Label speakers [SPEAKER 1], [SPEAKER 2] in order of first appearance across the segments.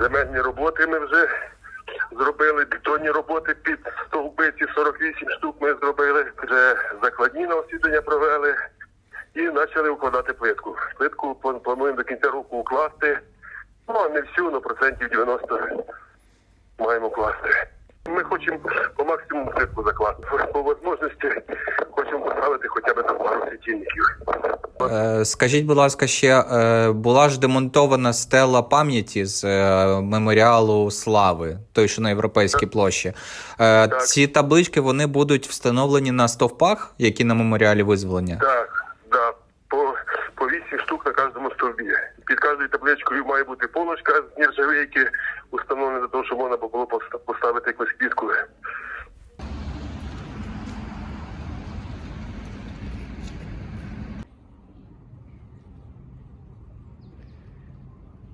[SPEAKER 1] Земельні роботи ми вже зробили, бетонні роботи під стовбиці 48 штук ми зробили. Вже закладні на освітлення провели і почали укладати плитку. Плитку плануємо до кінця року укласти. Ну, а не всю, але процентів 90 маємо класти. Ми хочемо по максимуму плитку закласти. По можливості хочемо поставити хоча б там пару світильників.
[SPEAKER 2] Е, Скажіть, будь ласка, ще е, була ж демонтована стела пам'яті з е, меморіалу слави, той, що на європейській площі.
[SPEAKER 1] Так.
[SPEAKER 2] Ці таблички вони будуть встановлені на стовпах, які на меморіалі визволення.
[SPEAKER 1] Так, да. По, по 8 штук на кожному стовбі. Під кожною табличкою має бути полочка з нержавейки, установлена для того, щоб можна було поста- поставити якусь квітку.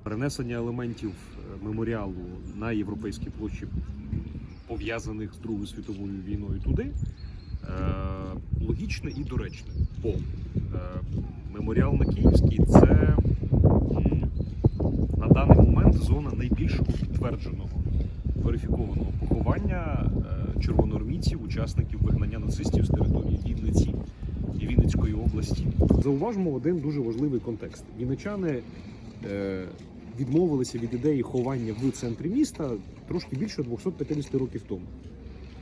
[SPEAKER 3] Перенесення елементів е, меморіалу на європейській площі, пов'язаних з Другою світовою війною туди, е, логічне і доречне. Бо е, меморіал на Київській це на даний момент зона найбільшого підтвердженого верифікованого поховання червоноармійців, учасників вигнання нацистів з території Вінниці і Вінницької області. Зауважимо один дуже важливий контекст. Вінничани відмовилися від ідеї ховання в центрі міста трошки більше 250 років тому,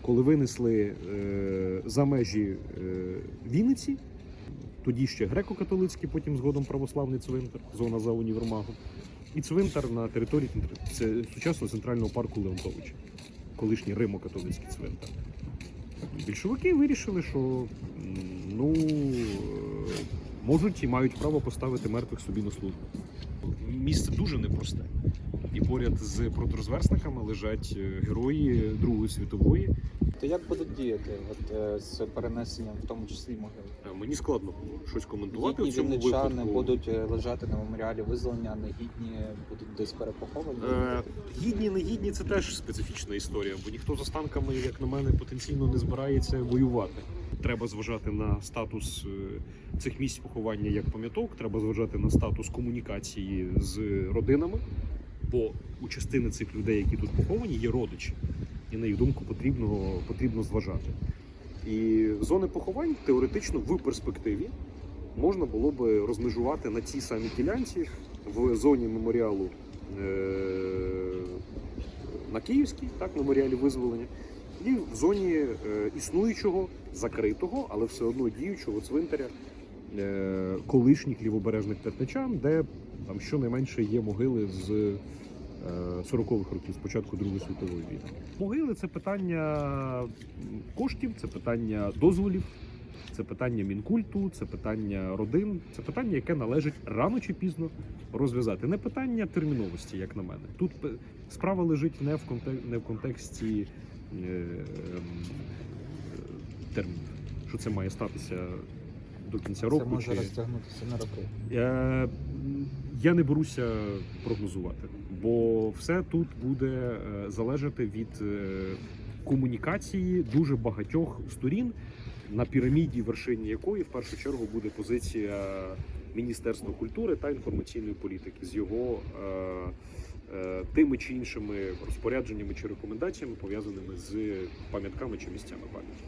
[SPEAKER 3] коли винесли е, за межі е, Вінниці, тоді ще греко-католицький, потім згодом православний цвинтар, зона за універмагом, і цвинтар на території це сучасного центрального парку Леонтовича, колишній римо-католицький цвинтар. Більшовики вирішили, що ну е, можуть і мають право поставити мертвих собі на службу. Місце дуже непросте. І поряд з проторозверсниками лежать е, герої Другої світової.
[SPEAKER 4] То як будуть діяти от, е, з перенесенням, в тому числі могил?
[SPEAKER 3] Е, Мені складно було щось коментувати
[SPEAKER 4] Гідні
[SPEAKER 3] в цьому випадку.
[SPEAKER 4] будуть лежати на меморіалі визволення, негідні будуть десь перепоховані.
[SPEAKER 3] Е, Гідні, не гідні це теж специфічна історія, бо ніхто з останками, як на мене, потенційно не збирається воювати. Треба зважати на статус цих місць поховання як пам'яток, треба зважати на статус комунікації з родинами, бо у частини цих людей, які тут поховані, є родичі, і на їх думку потрібно, потрібно зважати. І зони поховань теоретично в перспективі можна було би розмежувати на цій самій ділянці в зоні меморіалу е, на Київській, так, меморіалі визволення, і в зоні е, існуючого, закритого, але все одно діючого цвинтаря колишніх лівобережних терничан, де там щонайменше є могили з е, 40-х років, з початку Другої світової війни. Могили це питання коштів, це питання дозволів. Це питання мінкульту, це питання родин, це питання, яке належить рано чи пізно розв'язати. Не питання терміновості, як на мене. Тут справа лежить не в контексті, не в контексті е, ем, термінів, що це має статися до кінця року.
[SPEAKER 4] Це може
[SPEAKER 3] чи...
[SPEAKER 4] розтягнутися на роки.
[SPEAKER 3] Е, Я не беруся прогнозувати, бо все тут буде е, залежати від е, комунікації дуже багатьох сторін, на піраміді, вершині якої в першу чергу буде позиція Міністерства культури та інформаційної політики з його е, тими чи іншими розпорядженнями чи рекомендаціями, пов'язаними з пам'ятками чи місцями пам'яті.